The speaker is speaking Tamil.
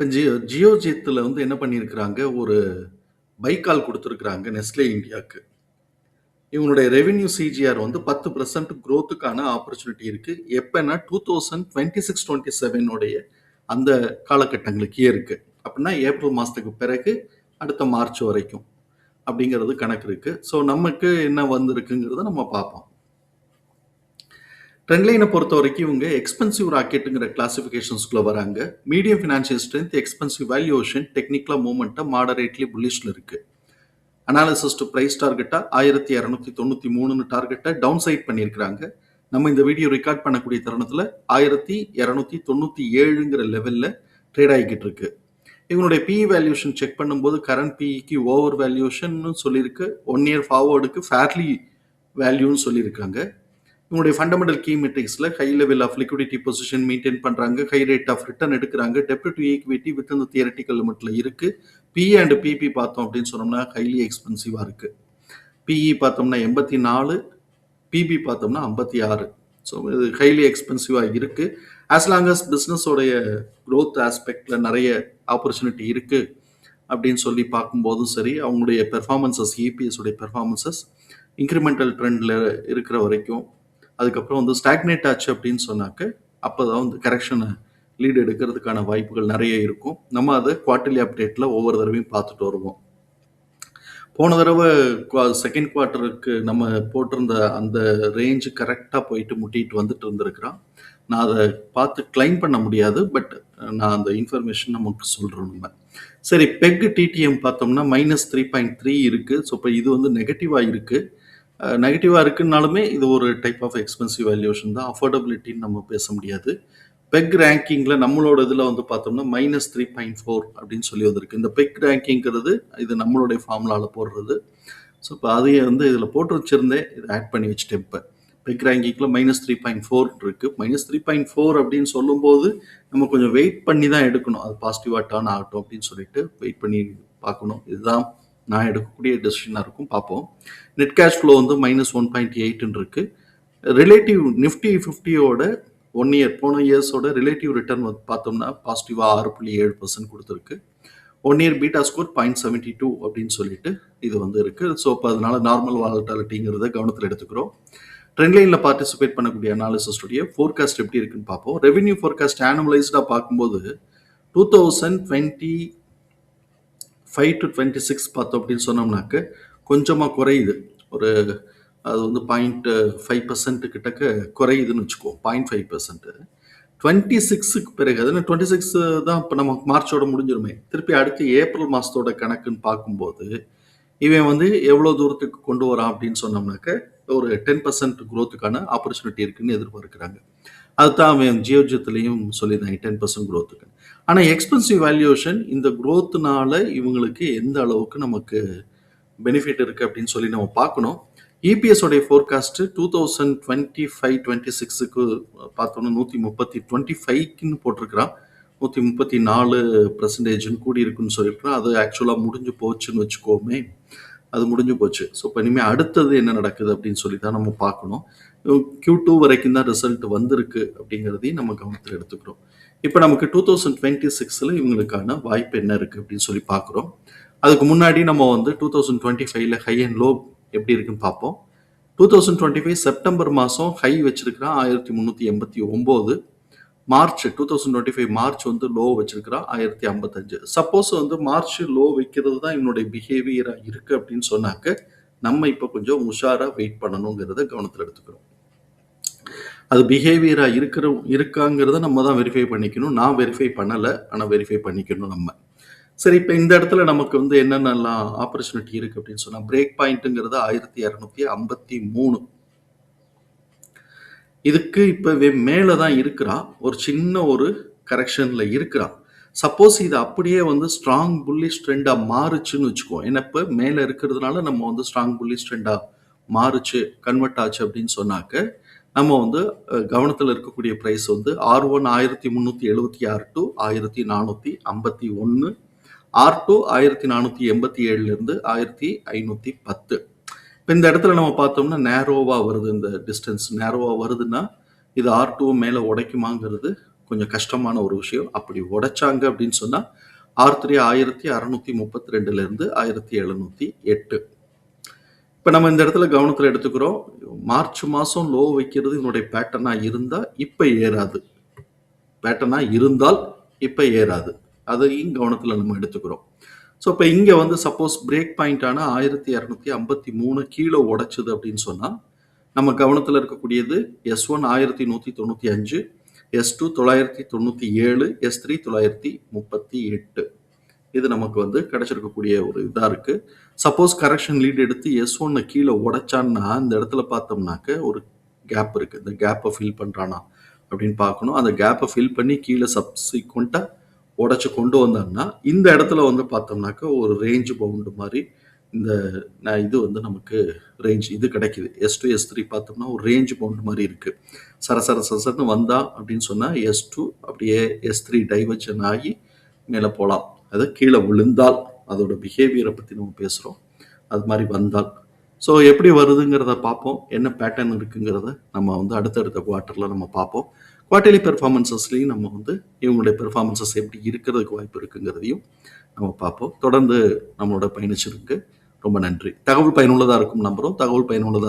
இப்போ ஜியோ ஜியோஜியத்தில் வந்து என்ன பண்ணியிருக்கிறாங்க ஒரு பைக்கால் கொடுத்துருக்குறாங்க நெஸ்லே இந்தியாவுக்கு இவங்களுடைய ரெவென்யூ சிஜிஆர் வந்து பத்து பர்சன்ட் க்ரோத்துக்கான ஆப்பர்ச்சுனிட்டி இருக்குது எப்போனா two thousand twenty six twenty செவனுடைய அந்த காலகட்டங்களுக்கே இருக்குது அப்படின்னா ஏப்ரல் மாதத்துக்கு பிறகு அடுத்த மார்ச் வரைக்கும் அப்படிங்கிறது கணக்கு இருக்குது ஸோ நமக்கு என்ன வந்திருக்குங்கிறத நம்ம பார்ப்போம். ட்ரெண்ட்லைனை பொறுத்த வரைக்கும் இவங்க எக்ஸ்பென்சிவ் ராக்கெட்டுங்கிற கிளாசிஃபிகேஷன்ஸ்குள்ள வராங்க. Medium financial strength expensive valuation டெக்னிக்கலாக மூவ்மெண்ட்டாக மாடரேட்லி புல்லிஷில் இருக்குது அனாலிசிஸ் டு ப்ரைஸ் டார்கெட்டாக ஆயிரத்தி இரநூத்தி தொண்ணூற்றி மூணுன்னு டார்கெட்டை டவுன் சைட் பண்ணியிருக்கிறாங்க. நம்ம இந்த வீடியோ ரெக்கார்ட் பண்ணக்கூடிய தருணத்தில் ஆயிரத்தி இரநூத்தி தொண்ணூற்றி ஏழுங்கிற லெவலில் ட்ரேட் ஆகிக்கிட்டு இருக்கு. இவனுடைய பிஇ வேல்யூஷன் செக் பண்ணும்போது கரண்ட் பிஇக்கு ஓவர் வேல்யூஷன் சொல்லியிருக்கு. ஒன் இயர் ஃபார்வர்டுக்கு ஃபேர்லி வேல்யூன்னு சொல்லியிருக்காங்க. இவங்களுடைய fundamental key மெட்ரிக்ஸில் high level of liquidity position maintain பண்ணுறாங்க ஹை ரேட் ஆஃப் ரிட்டர்ன் எடுக்கிறாங்க. டெப்ட் டு ஈக்விட்டி வித் இந்த தியரட்டிக்கல் லிமிட்டில் இருக்குது பிஇ அண்ட் பிபி பார்த்தோம் அப்படின்னு சொன்னோம்னா ஹைலி எக்ஸ்பென்சிவாக இருக்குது பிஇ பார்த்தோம்னா எண்பத்தி நாலு பிபி பார்த்தோம்னா ஐம்பத்தி ஆறு. ஸோ இது ஹைலி எக்ஸ்பென்சிவாக இருக்குது ஆஸ் லாங் அஸ் பிஸ்னஸோடைய க்ரோத் ஆஸ்பெக்டில் நிறைய ஆப்பர்ச்சுனிட்டி இருக்குது அப்படின்னு சொல்லி பார்க்கும்போதும் சரி அவங்களுடைய பெர்ஃபார்மன்சஸ் இபிஎஸ் உடைய பெர்ஃபார்மன்சஸ் இன்க்ரிமெண்டல் ட்ரெண்டில் இருக்கிற வரைக்கும் அதுக்கப்புறம் வந்து ஸ்டாக்னேட் ஆச்சு அப்படின்னு சொன்னாக்க அப்போ தான் வந்து கரெக்ஷனை லீடு எடுக்கிறதுக்கான வாய்ப்புகள் நிறைய இருக்கும். நம்ம அதை குவார்ட்டர்லி அப்டேட்டில் ஒவ்வொரு தடவையும் பார்த்துட்டு வருவோம். போன தடவை செகண்ட் குவார்ட்டருக்கு நம்ம போட்டிருந்த அந்த ரேஞ்சு கரெக்டாக போயிட்டு முட்டிட்டு வந்துட்டு இருந்திருக்கிறான். நான் அதை பார்த்து கிளைம் பண்ண முடியாது பட் நான் அந்த இன்ஃபர்மேஷன் நமக்கு சொல்கிறோம் நம்ம. சரி பெக் டிடிஎம் பார்த்தோம்னா மைனஸ் த்ரீ பாயிண்ட் த்ரீ இருக்குது ஸோ இப்போ இது வந்து நெகட்டிவாக இருக்குது நெகட்டிவாக இருக்குன்னாலுமே இது ஒரு டைப் ஆஃப் எக்ஸ்பென்சிவ் வேல்யூஷன் தான். அஃபோர்டபிலிட்டின்னு நம்ம பேச முடியாது. பெக் ரேங்கிங்கில் நம்மளோட இதில் வந்து பார்த்தோம்னா மைனஸ் த்ரீ பாயிண்ட் ஃபோர் அப்படின்னு சொல்லி வந்திருக்கு. இந்த பெக் ரேங்கிங்கிறது இது நம்மளுடைய ஃபார்முலாவில் போடுறது. ஸோ இப்போ அதையே வந்து இதில் போட்டு வச்சுருந்தேன். இதை ஆட் பண்ணி வச்சுட்டேன் இப்போ. பெக் ரேங்கிங்கில் மைனஸ் த்ரீ பாயிண்ட் ஃபோர் இருக்குது மைனஸ் த்ரீ பாயிண்ட் ஃபோர் அப்படின்னு சொல்லும்போது நம்ம கொஞ்சம் வெயிட் பண்ணி தான் எடுக்கணும். அது பாசிட்டிவாக டர்ன் ஆகட்டும் அப்படின்னு சொல்லிட்டு வெயிட் பண்ணி பார்க்கணும். இதுதான் நான் எடுக்கக்கூடிய டெசிஷனாக இருக்கும். பார்ப்போம். நெட் கேஷ் ஃப்ளோ வந்து மைனஸ் ஒன் பாயிண்ட் எயிட்னு இருக்குது ரிலேட்டிவ் நிஃப்டி ஃபிஃப்டியோட ஒன் இயர் போன இயர்ஸோட ரிலேட்டிவ் ரிட்டர்ன் வந்து பார்த்தோம்னா பாசிட்டிவாக ஆறு புள்ளி ஏழு பர்சன்ட் கொடுத்துருக்கு. One year beta score point seventy two அப்படின்னு சொல்லிட்டு இது வந்து இருக்குது ஸோ இப்போ அதனால நார்மல் வாலட்டாலிட்டிங்கிறத கவனத்தில் எடுத்துக்கிறோம். ட்ரெண்ட் லைனில் பார்ட்டிசிபேட் பண்ணக்கூடிய அனாலிசிஸ்டுடைய ஃபோர்காஸ்ட் எப்படி இருக்குன்னு பார்ப்போம். ரெவென்யூ ஃபோர்காஸ்ட் ஆனுவலைஸ்டாக பார்க்கும்போது two thousand twenty five to twenty six பார்த்தோம் அப்படின்னு சொன்னோம்னாக்க கொஞ்சமாக குறையுது. ஒரு அது வந்து பாயிண்ட் ஃபைவ் பர்சன்ட் கிட்டக்க குறையுதுன்னு வச்சுக்குவோம் பாயிண்ட் ஃபைவ் பர்சன்ட்டு டுவெண்ட்டி சிக்ஸுக்கு பிறகு அது டுவெண்ட்டி சிக்ஸ் தான் இப்போ நம்ம மார்ச்சோட முடிஞ்சிருமே. திருப்பி அடுத்து ஏப்ரல் மாதத்தோட கணக்குன்னு பார்க்கும்போது இவன் வந்து எவ்வளோ தூரத்துக்கு கொண்டு வரான் அப்படின்னு சொன்னோம்னாக்க ஒரு டென் பர்சன்ட் குரோத்துக்கான ஆப்பர்ச்சுனிட்டி இருக்குன்னு எதிர்பார்க்குறாங்க. அதுதான் அவன் ஜியோஜியத்துலேயும் சொல்லியிருந்தாங்க டென் பர்சன்ட் க்ரோத்துக்கு ஆனால் எக்ஸ்பென்சிவ் வேல்யூஷன் இந்த க்ரோத்துனால இவங்களுக்கு எந்த அளவுக்கு நமக்கு பெனிஃபிட் இருக்குது அப்படின்னு சொல்லி நம்ம பார்க்கணும். இபிஎஸோடைய forecast two thousand twenty five twenty சிக்ஸுக்கு பார்த்தோன்னா நூற்றி முப்பத்தி டுவெண்ட்டி ஃபைவ்க்குன்னு போட்டிருக்கிறான். நூற்றி முப்பத்தி நாலு பர்சன்டேஜ்னு கூடி இருக்குன்னு சொல்லியிருக்கிறான். அது ஆக்சுவலாக முடிஞ்சு போச்சுன்னு வச்சுக்கோமே. அது முடிஞ்சு போச்சு. ஸோ இப்போ இனிமேல் அடுத்தது என்ன நடக்குது அப்படின்னு சொல்லி தான் நம்ம பார்க்கணும். கியூ டூ வரைக்கும் தான் ரிசல்ட் வந்திருக்கு அப்படிங்கிறதையும் நம்ம கவனத்தில் எடுத்துக்கிறோம். இப்போ நமக்கு டூ தௌசண்ட் டுவெண்ட்டி சிக்ஸில் இவங்களுக்கான வாய்ப்பு என்ன இருக்குது அப்படின்னு சொல்லி பார்க்குறோம். அதுக்கு முன்னாடி நம்ம வந்து டூ தௌசண்ட் டுவெண்ட்டி ஃபைவ்ல ஹை அண்ட் லோ எப்படி இருக்குன்னு பார்ப்போம். Two thousand twenty five September மாதம் ஹை வச்சிருக்கிறான் ஆயிரத்தி முந்நூற்றி எண்பத்தி ஒம்பது. March two thousand twenty five March வந்து லோ வச்சிருக்கிறான் ஆயிரத்தி ஐம்பத்தஞ்சு. சப்போஸ் வந்து மார்ச் லோ வைக்கிறது தான் இவனுடைய பிஹேவியராக இருக்குது அப்படின்னு சொன்னாக்க நம்ம இப்போ கொஞ்சம் உஷாராக வெயிட் பண்ணணுங்கிறத கவனத்தில் எடுத்துக்கிறோம் அது பிஹேவியராக இருக்கிற இருக்காங்கிறத நம்ம தான் வெரிஃபை பண்ணிக்கணும். நான் வெரிஃபை பண்ணலை ஆனால் வெரிஃபை பண்ணிக்கணும் நம்ம. சரி இப்போ இந்த இடத்துல நமக்கு வந்து என்னென்னலாம் ஆப்பர்ச்சுனிட்டி இருக்குது அப்படின்னு சொன்னால் பிரேக் பாயிண்ட்டுங்கிறது ஆயிரத்தி இரநூத்தி ஐம்பத்தி மூணு. இதுக்கு இப்போ மேலே தான் இருக்கிறான் ஒரு சின்ன ஒரு கரெக்ஷனில் இருக்கிறான் சப்போஸ் இது அப்படியே வந்து ஸ்ட்ராங் புல்லிஷ் ட்ரெண்டாக மாறுச்சுன்னு வச்சுக்கோ. ஏன்னா இப்போ மேலே இருக்கிறதுனால நம்ம வந்து ஸ்ட்ராங் புல்லிஷ் ட்ரெண்டாக மாறுச்சு கன்வெர்ட் ஆச்சு அப்படின்னு சொன்னாக்க நம்ம வந்து கவனத்தில் இருக்கக்கூடிய ப்ரைஸ் வந்து ஆர் ஒன் ஆயிரத்தி முந்நூற்றி எழுபத்தி ஆறு டு ஆயிரத்தி நானூற்றி ஐம்பத்தி ஒன்று ஆர் டூ ஆயிரத்தி நானூற்றி எண்பத்தி ஏழுலேருந்து ஆயிரத்தி ஐநூற்றி பத்து. இப்போ இந்த இடத்துல நம்ம பார்த்தோம்னா நேரோவாக வருது இந்த டிஸ்டன்ஸ் நேரோவாக வருதுன்னா இது ஆர் டூ மேலே உடைக்குமாங்கிறது கொஞ்சம் கஷ்டமான ஒரு விஷயம். அப்படி உடைச்சாங்க அப்படின்னு சொன்னால் ஆர் த்ரீ ஆயிரத்தி அறநூற்றி முப்பத்தி ரெண்டுலேருந்து ஆயிரத்தி எழுநூற்றி எட்டு. இப்போ நம்ம இந்த இடத்துல கவனத்தில் எடுத்துக்கிறோம். மார்ச் மாதம் லோ வைக்கிறது இதனுடைய பேட்டர்னாக இருந்தால் இப்போ ஏறாது. பேட்டர்னாக இருந்தால் இப்போ ஏறாது. அதையும் கவனத்தில் நம்ம எடுத்துக்கிறோம். ஸோ இப்போ இங்கே வந்து சப்போஸ் பிரேக் பாயிண்டான ஆயிரத்தி இரநூத்தி ஐம்பத்தி மூணு கீழே உடைச்சுது அப்படின்னு சொன்னால் நம்ம கவனத்தில் இருக்கக்கூடியது எஸ் ஒன் ஆயிரத்தி நூற்றி தொண்ணூற்றி அஞ்சு எஸ் டூ தொள்ளாயிரத்தி தொண்ணூற்றி ஏழு எஸ் த்ரீ தொள்ளாயிரத்தி முப்பத்தி எட்டு. இது நமக்கு வந்து கிடைச்சிருக்கக்கூடிய ஒரு இதாக இருக்குது சப்போஸ் கரெக்ஷன் லீட் எடுத்து எஸ் ஒன்று கீழே உடைச்சான்னா இந்த இடத்துல பார்த்தோம்னாக்க ஒரு கேப் இருக்குது இந்த கேப்பை ஃபில் பண்ணுறானா அப்படின்னு பார்க்கணும். அந்த கேப்பை ஃபில் பண்ணி கீழே சப்சிக்வெண்ட்டாக உடச்சி கொண்டு வந்தோம்னா இந்த இடத்துல வந்து பார்த்தோம்னாக்க ஒரு ரேஞ்ச் பவுண்டு மாதிரி இந்த நான் இது வந்து நமக்கு ரேஞ்ச் இது கிடைக்குது. எஸ் டூ எஸ் த்ரீ பார்த்தோம்னா ஒரு ரேஞ்ச் பவுண்ட் மாதிரி இருக்குது சரசர சரசரன்னு வந்தா அப்படின்னு சொன்னால் எஸ் டூ அப்படியே எஸ் த்ரீ டைவர்ஜன் ஆகி மேலே போகலாம் அது கீழே விழுந்தால் அதோட பிஹேவியரை பற்றி நம்ம பேசுகிறோம் அது மாதிரி வந்தால் ஸோ எப்படி வருதுங்கிறத பார்ப்போம். என்ன பேட்டர்ன் இருக்குங்கிறத நம்ம வந்து அடுத்தடுத்த குவார்ட்டரில் நம்ம பார்ப்போம். குவார்ட்டர்லி பெர்ஃபார்மன்சஸ்லையும் நம்ம வந்து இவங்களுடைய பெர்ஃபார்மன்சஸ் எப்படி இருக்கிறதுக்கு வாய்ப்பு இருக்குங்கிறதையும் நம்ம பார்ப்போம். தொடர்ந்து நம்மளோட பயணிச்சிருக்கு. ரொம்ப நன்றி. தகவல் பயனுள்ளதாக இருக்கும் நம்புகிறோம் தகவல் பயனுள்ளதாக